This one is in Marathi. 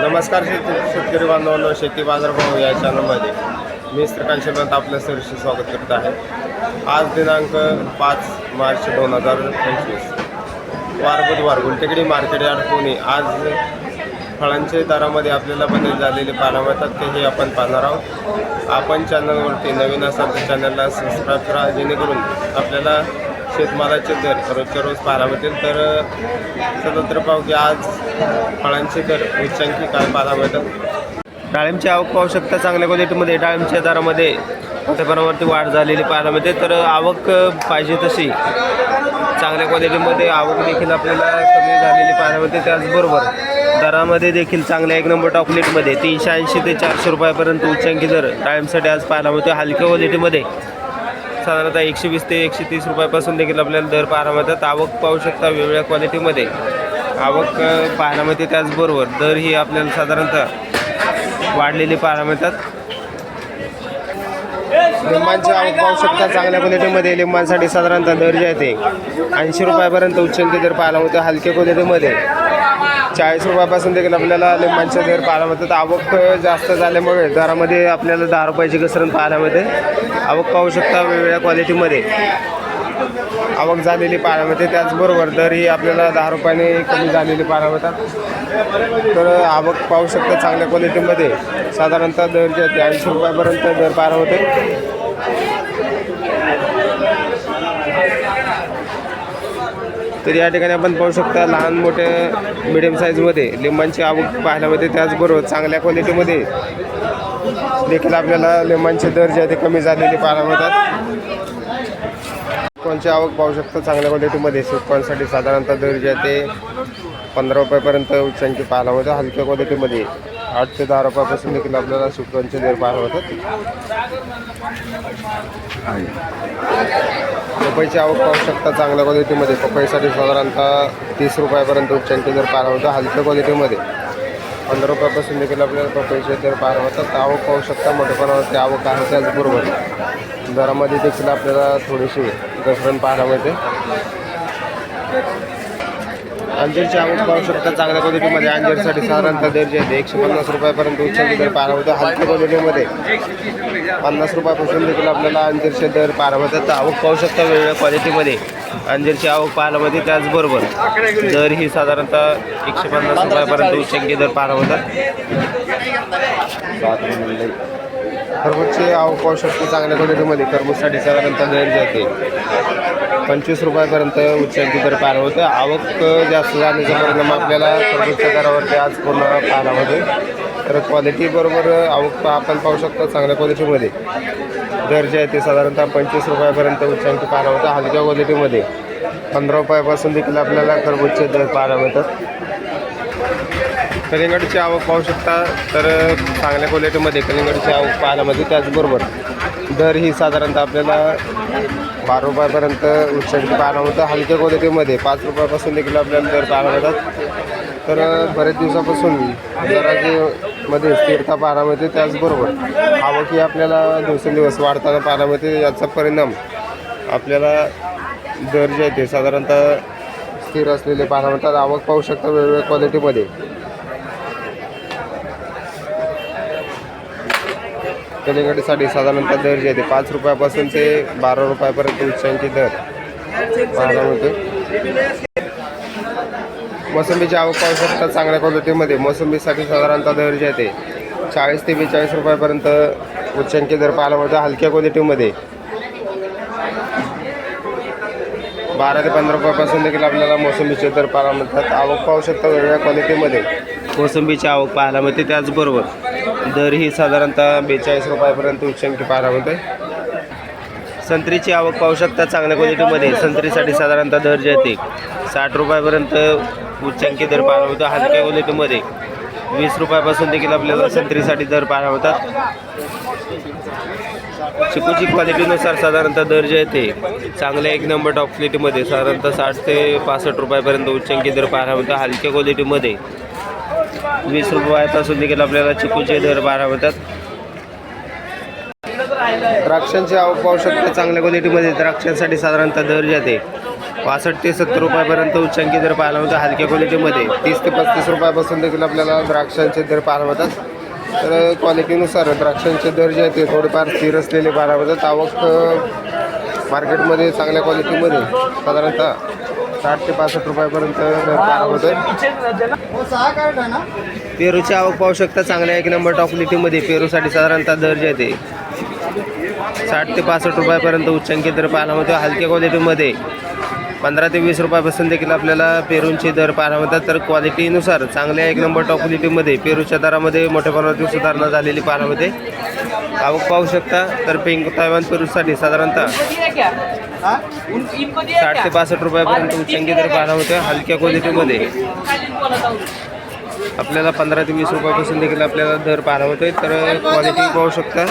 नमस्कार शेती शेतकरी बांधवांनो शेती बाजार बाजारभाव या चॅनलमध्ये मी श्रीकांत आपल्या सरशी स्वागत करत आहे. आज दिनांक पाच मार्च दोन हजार पंचवीस. वार बुधवार गुलटेकडी मार्केट यार्ड पुणे. आज फळांच्या दरामध्ये आपल्याला बदल झालेले पाहायला मिळतात ते हे आपण पाहणार आहोत. आपण चॅनलवरती नवीन असाल तर चॅनलला सबस्क्राईब करा जेणेकरून आपल्याला शेतमालाचे दर रोजच्या रोज पाहायला मिळतील तर स्वतंत्र पाहू की आज फळांचे दर उच्चांकी काय पाहायला मिळतात डाळिंबची आवक पाहू शकता चांगल्या क्वालिटीमध्ये डाळिंबच्या दरामध्ये मोठ्या प्रमाणावरती वाढ झालेली पाहायला मिळते तर आवक पाहिजे तशी चांगल्या क्वालिटीमध्ये आवक देखील आपल्याला कमी झालेली पाहायला मिळते त्याचबरोबर दरामध्ये देखील चांगल्या एक नंबर टॉकलेटमध्ये तीनशे ऐंशी ते चारशे रुपयापर्यंत उच्चांकी दर डाळिंबसाठी आज पाहायला मिळतो हलक्या क्वालिटीमध्ये साधारणतः एकशे वीस ते एकशे तीस रुपयापासून देखील आपल्याला दर पाहायला मिळतात. आवक पाहू शकता वेगवेगळ्या क्वालिटीमध्ये आवक अ, पाहायला मिळते त्याचबरोबर दर ही आपल्याला साधारणतः वाढलेली पाहायला मिळतात. लिंबांची आवक पाहू शकता चांगल्या क्वालिटीमध्ये लिंबांसाठी साधारणतः दर जे आहे ते ऐंशी रुपयापर्यंत उच्चांकी दर पाहायला मिळतो हलक्या क्वालिटीमध्ये चाळीस रुपयापासून देखील आपल्याला लिंबांचे दर पाहायला मिळतात. आवक जास्त झाल्यामुळे दरामध्ये आपल्याला दहा रुपयाची घसरण पाहायला मिळते. आवक पाहू शकता वेगवेगळ्या क्वालिटीमध्ये आवक झालेली पाहायला मिळते. त्याचबरोबर दरही आपल्याला दहा रुपयाने कमी झालेली पाहायला मिळतात. तर आवक पाहू शकता चांगल्या क्वालिटीमध्ये साधारणतः दर जे आहे ते ऐंशी रुपयापर्यंत दर पाहायला होते तर या ठिकाणी आपण पाहू शकता लहान मोठ्या मिडियम साईजमध्ये लिंबांची आवक पाहायला मिळते. त्याचबरोबर चांगल्या क्वालिटीमध्ये देखील आपल्याला लिंबांचे दर जे आहे ते कमी झालेले पाहायला मिळतात. कोणची आवक पाहू शकतो चांगल्या क्वालिटीमध्ये? सुकॉनसाठी साधारणतः दर जे आहे ते पंधरा रुपयापर्यंत उच्चांकी पाहायला मिळतात हलक्या क्वालिटीमध्ये आठ ते दहा रुपयापासून देखील आपल्याला सुकॉनचे दर पाहायला मिळतात. पपईची आवक पाहू शकता चांगल्या क्वालिटीमध्ये. पपईसाठी साधारणतः तीस रुपयापर्यंत उच्चांकी दर पाहायला होतं हलक्या क्वालिटीमध्ये. पंधरा रुपयापासून देखील आपल्याला पपईचे दर पाहायला होतात तर आवक पाहू शकता मोठ्या प्रमाणावरती आवक आहे त्याचबरोबर दरामध्ये देखील आपल्याला थोडीशी घसरण पाहायला मिळते. अंजीरची आवक पाहू शकता. चांगल्या क्वालिटीमध्ये अंजीरसाठी साधारणतः दर जे आहे. एकशे पन्नास रुपयापर्यंत उच्च दर पाहायला होतं. हलक्या क्वालिटीमध्ये पन्नास रुपयापासून देखील आपल्याला अंजीरचे दर पाहायला मिळतात आवक पाहू शकता वेगवेगळ्या क्वालिटीमध्ये. अंजीरची आवक पाहायला मिळते त्याचबरोबर दर ही साधारणतः एकशे पन्नास रुपयापर्यंत उच्चांकी दर पाहायला होतात. खरबूजची आवक पाहू शकतो चांगल्या क्वालिटीमध्ये. खरबूजसाठी साधारणतः दर जाते. पंचवीस रुपयापर्यंत उच्चांकी दर पाहायला होतं. आवक जास्त जाण्याचा परिणाम आपल्याला खरबूजच्या दरावरती आज पूर्ण पाहायला होते. तर क्वालिटी बरोबर आवक आपण पाहू शकतो चांगल्या क्वालिटीमध्ये दर जे आहे ते साधारणतः पंचवीस रुपयापर्यंत उच्चांकी पाहायला होतं. हलक्या क्वालिटीमध्ये पंधरा रुपयापासून देखील आपल्याला खरबूजचे दर पाहायला मिळतात. कलिंगडची आवक पाहू शकता तर चांगल्या क्वालिटीमध्ये कलिंगडची आवक पाहायला मिळते त्याचबरोबर दर ही साधारणतः आपल्याला बारा रुपयापर्यंत उच्चांकी पाहायला मिळतं. हलक्या क्वालिटीमध्ये पाच रुपयापासून देखील आपल्याला दर पाहायला मिळतात. तर बरेच दिवसापासून दराची मध्ये स्थिरता पाहायला मिळते. त्याचबरोबर आवक ही आपल्याला दिवसेंदिवस वाढताना पाहायला मिळते. याचा परिणाम आपल्याला दर जे आहे ते साधारणतः स्थिर असलेले पाहायला मिळतात. आवक पाहू शकता वेगवेगळ्या क्वालिटीमध्ये कलिंगडीसाठी साधारणतः दर जे आहे ते पाच रुपयापासून ते बारा रुपयापर्यंत उच्चांकी दर पाहायला मिळते मोसंबीची आवक पाहू शकता चांगल्या क्वालिटीमध्ये. मोसंबीसाठी साधारणतः दर जे आहे ते चाळीस ते बेचाळीस रुपयापर्यंत उच्चांकी दर पाहायला मिळतो हलक्या क्वालिटीमध्ये. बारा ते पंधरा रुपयापासून देखील आपल्याला मोसंबीचे दर पाहायला मिळतात. आवक पाहू शकता वेगवेगळ्या क्वालिटीमध्ये. मोसंबीची आवक पाहायला मिळते त्याचबरोबर. दर ही साधारणतः बेचाळीस रुपयापर्यंत उच्चांकी पाहायला मिळते संत्रीची आवक पाहू शकता चांगल्या क्वालिटीमध्ये संत्रीसाठी साधारणतः दर जे ते साठ रुपयापर्यंत उच्चांकी दर पाहायला मिळतो. हलक्या क्वालिटीमध्ये वीस रुपयापासून देखील आपल्याला संत्रीसाठी दर पाहायला होतात चिकूची क्वालिटीनुसार साधारणतः दर जे ते चांगल्या एक नंबर टॉप क्वालिटीमध्ये साधारणतः साठ ते पासष्ट रुपयापर्यंत उच्चांकी दर पाहायला मिळतो. हलक्या क्वालिटीमध्ये वीस रुपयापासून देखील आपल्याला चिकूचे दर बारा होतात. द्राक्षांची आवक पाहू शकतो चांगल्या क्वालिटीमध्ये द्राक्षांसाठी साधारणतः दर जाते. पासष्ट ते सत्तर रुपयापर्यंत उच्चांकी दर पाहायला मिळतो हलक्या क्वालिटीमध्ये. तीस ते पस्तीस रुपयापासून देखील आपल्याला द्राक्षांचे दर पाहायला मिळतात. तर क्वालिटीनुसार द्राक्षांचे दर जे आहेत ते थोडेफार स्थिर असलेले पाहायला होतात आवक मार्केटमध्ये चांगल्या क्वालिटीमध्ये साधारणतः साठ ते पासष्ट रुपयापर्यंत दर मिळतो पेरूची आवक पाहू शकता चांगल्या एक नंबर टॉप क्वालिटीमध्ये पेरूसाठी साधारणतः दर जे आहे ते साठ ते पासष्ट रुपयापर्यंत उच्चांकी दर पाहायला मिळतो. हलक्या क्वालिटीमध्ये पंधरा ते वीस रुपयापासून देखील आपल्याला पेरूंचे दर पाहायला मिळतात. तर क्वालिटीनुसार चांगल्या एक नंबर टॉप क्वालिटीमध्ये पेरूच्या दरामध्ये मोठ्या प्रमाणात सुधारणा झालेली पाहायला मिळते. आवक पाहू शकता तर पिंक तायवान पेरूसाठी साधारणतः साठ ते पासष्ट रुपयापर्यंत उच्चांकी दर पाहायला मिळतो हलक्या क्वालिटीमध्ये आपल्याला पंधरा ते वीस रुपयापासून देखील आपल्याला दर पाहायला मिळतोय तर क्वालिटी पाहू शकता.